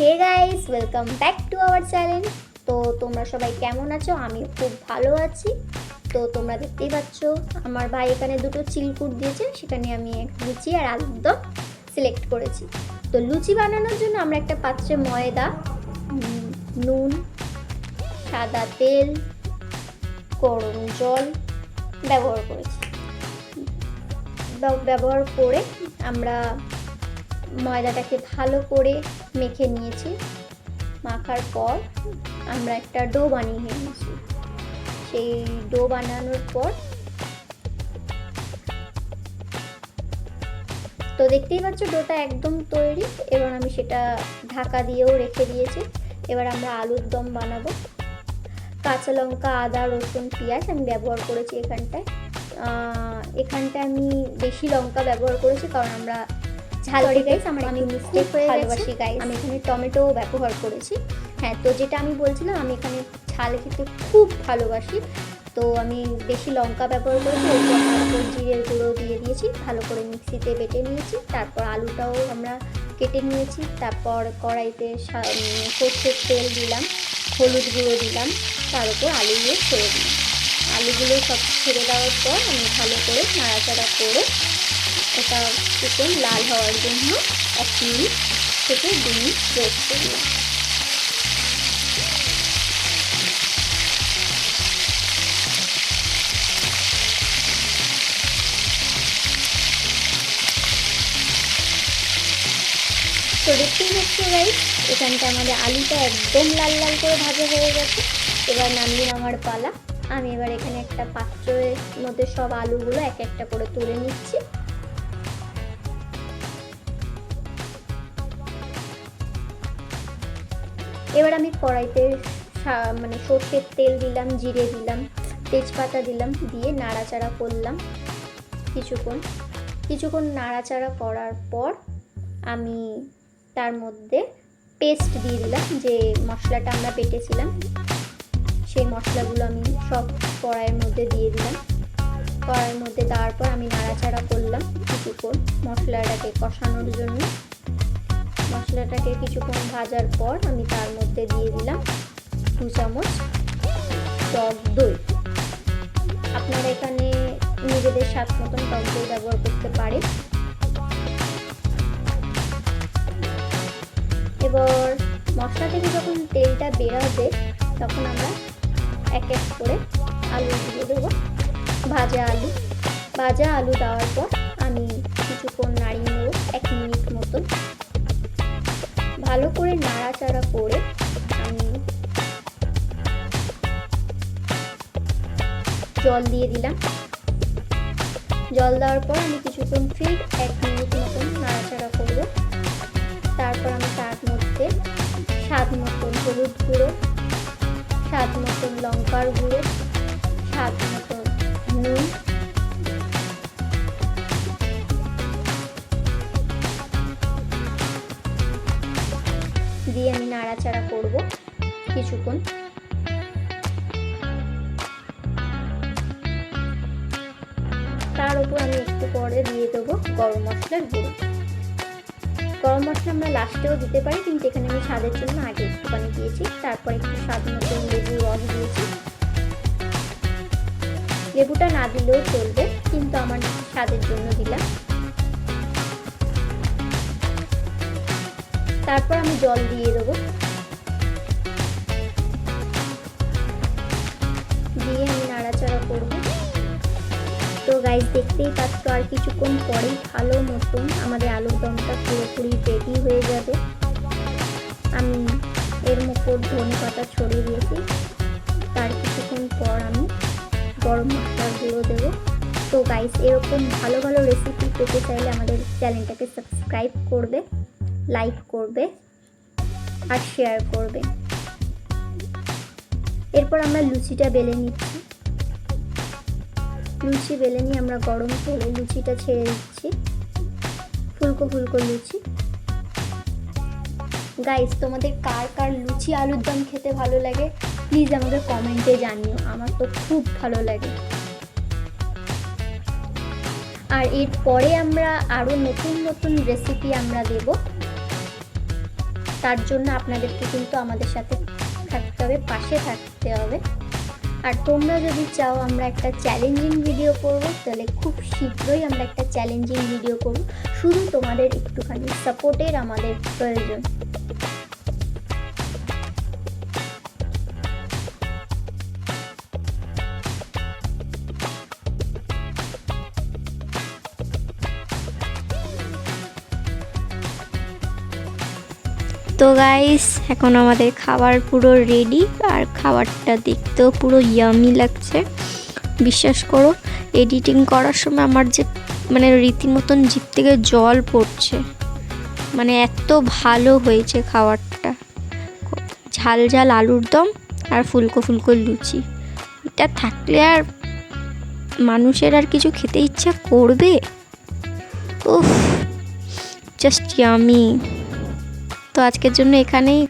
Hey guys welcome back to our channel তো তোমরা সবাই কেমন আছো? আমি খুব ভালো আছি। তো তোমরা দেখতেই পাচ্ছ, আমার ভাই এখানে দুটো চিলকুট দিয়েছে সেখানে আমি এক লুচি আর আলুর দম সিলেক্ট করেছি। তো লুচি বানানোর জন্য আমরা একটা পাত্রে ময়দা নুন, সাদা তেল, গরম জল ব্যবহার করেছি। ব্যব- ব্যবহার করে আমরা ময়দাটাকে ভালো করে মেখে নিয়েছি। মাখার পর আমরা একটা ডো বানিয়ে নিয়েছি। সেই ডো বানানোর পর তো দেখতেই পাচ্ছ ডোটা একদম তৈরি। এবার আমি সেটা ঢাকা দিয়েও রেখে দিয়েছি। এবার আমরা আলুর দম বানাবো। কাঁচা লঙ্কা, আদা, রসুন, পেঁয়াজ আমি ব্যবহার করেছি এখানটায়। এখানটায় আমি বেশি লঙ্কা ব্যবহার করেছি কারণ আমরা ঝাল Sorry গাইস আমার আমি খুব হয়ে। ভালোবাসি গাইস আমি এখানে টমেটো ব্যবহার করেছি। হ্যাঁ তো যেটা আমি বলছিলাম আমি এখানে ঝাল খেতে খুব ভালোবাসি। তো আমি বেশি লঙ্কা ব্যবহার করেছি ওই জন্য তারপর জিরের গুঁড়ো দিয়ে দিয়েছি ভালো করে মিক্সিতে বেটে নিয়েছি। তারপর আলুটাও আমরা কেটে নিয়েছি তারপর কড়াইতে সর্ষের তেল দিলাম হলুদ গুঁড়ো দিলাম তার উপর আলুগুলো ছেড়ে দিলাম। আলুগুলো সব ছেড়ে দেওয়ার পর আমি ভালো করে নাড়াচাড়া করে এটা চিকেন লাল হওয়ার জন্য এক মিনিট থেকে দু মিনিট রেস্ট করলাম তো দেখতেই পাচ্ছ গাইস এখানটা আমাদের আলুটা একদম লাল লাল করে ভাজা হয়ে গেছে। এবার নামিয়ে আমার পালা। আমি এবার এখানে একটা পাত্রের মধ্যে সব আলুগুলো এক একটা করে তুলে নিচ্ছি। এবার আমি কড়াইতে মানে সর্ষের তেল দিলাম, জিরে দিলাম, তেজপাতা দিলাম, দিয়ে নাড়াচাড়া করলাম কিছুক্ষণ। কিছুক্ষণ নাড়াচাড়া করার পর আমি তার মধ্যে পেস্ট দিয়ে দিলাম যে মশলাটা আমরা পেটেছিলাম, সেই মশলাগুলো আমি সব কড়াইয়ের মধ্যে দিয়ে দিলাম। কড়াইয়ের মধ্যে দেওয়ার পর আমি নাড়াচাড়া করলাম কিছুক্ষণ মশলাটাকে কষানোর জন্য। মশলাটাকে কিছুক্ষণ ভাজার পর আমি তার মধ্যে দিয়ে দিলাম দু চামচ টক দই। আপনারা এখানে নিজেদের স্বাদ মতন টক দই ব্যবহার করতে পারে এবার মশলা থেকে যখন তেলটা বেরোবে, তখন আমরা এক এক করে আলু দিয়ে দেবো। ভাজা আলু। ভাজা আলু দেওয়ার পর আমি কিছুক্ষণ নাড়িয়ে নেব এক মিনিট মতন। ভালো করে নাড়াচাড়া করে আমি জল দিয়ে দিলাম। জল দেওয়ার পর আমি কিছুক্ষণ ফির এক মিনিট মতন নাড়াচাড়া করব। তারপর আমি তার মধ্যে স্বাদ মতন হলুদ গুঁড়ো, স্বাদ মতন লঙ্কার গুঁড়ো, স্বাদ মতন দিয়ে আমি নাড়াচাড়া করব কিছুক্ষণ। তার উপর আমি একটু পরে দিয়ে দেবো গরম মশলার গুঁড়ো। গরম মশলা আমরা লাস্টেও দিতে পারি, কিন্তু এখানে আমি স্বাদের জন্য আগে একটুখানি দিয়েছি। তারপর একটু স্বাদ মতন লেবুর রস দিয়েছি। লেবুটা না দিলেও চলবে, কিন্তু আমার স্বাদের জন্য দিলাম। তারপর আমি জল দিয়ে দেবো। দিয়ে আমি নাড়াচাড়া করব। তো গাইস দেখতেই পাচ্ছ, আর কিছুক্ষণ পরেই ভালো মতন আমাদের আলুর দমটা পুরোপুরি রেডি হয়ে যাবে। আমি এর মুখর ধনে পাতা ছড়িয়ে দিয়েছি। তার কিছুক্ষণ পর আমি গরম মশলার গুঁড়ো দেবো। তো গাইস এরকম ভালো ভালো রেসিপি পেতে চাইলে আমাদের চ্যানেলটাকে সাবস্ক্রাইব করবে। লাইক করবে আর শেয়ার করবে। এরপর আমরা লুচিটা বেলে নিচ্ছি। লুচি বেলে নিয়ে আমরা গরম তেলে লুচিটা ছেড়ে দিচ্ছি। ফুলকো ফুলকো লুচি। গাইস তোমাদের কার কার লুচি আলুর দম খেতে ভালো লাগে প্লিজ আমাকে কমেন্টে জানিও। আমার তো খুব ভালো লাগে। আর এরপরে আমরা আরও নতুন নতুন রেসিপি আমরা দেব। তার জন্য আপনাদেরকে কিন্তু আমাদের সাথে থাকতে হবে, পাশে থাকতে হবে। আর তোমরা যদি চাও আমরা একটা চ্যালেঞ্জিং ভিডিও করব, তাহলে খুব শীঘ্রই আমরা একটা চ্যালেঞ্জিং ভিডিও করব। শুধু তোমাদের একটুখানি সাপোর্টের আমাদের প্রয়োজন। তো গাইস এখন আমাদের খাবার পুরো রেডি আর খাবারটা দেখতেও পুরো ইয়ামি লাগছে। বিশ্বাস করো এডিটিং করার সময় আমার যে মানে রীতিমতন জিভ থেকে জল পড়ছে। মানে এত ভালো হয়েছে খাবারটা। ঝাল ঝাল আলুর দম আর ফুলকো ফুলকো লুচি। এটা থাকলে আর মানুষের আর কিছু খেতে ইচ্ছা করবে? উফ জাস্ট ইয়ামি তো আজকের জন্য এখানেই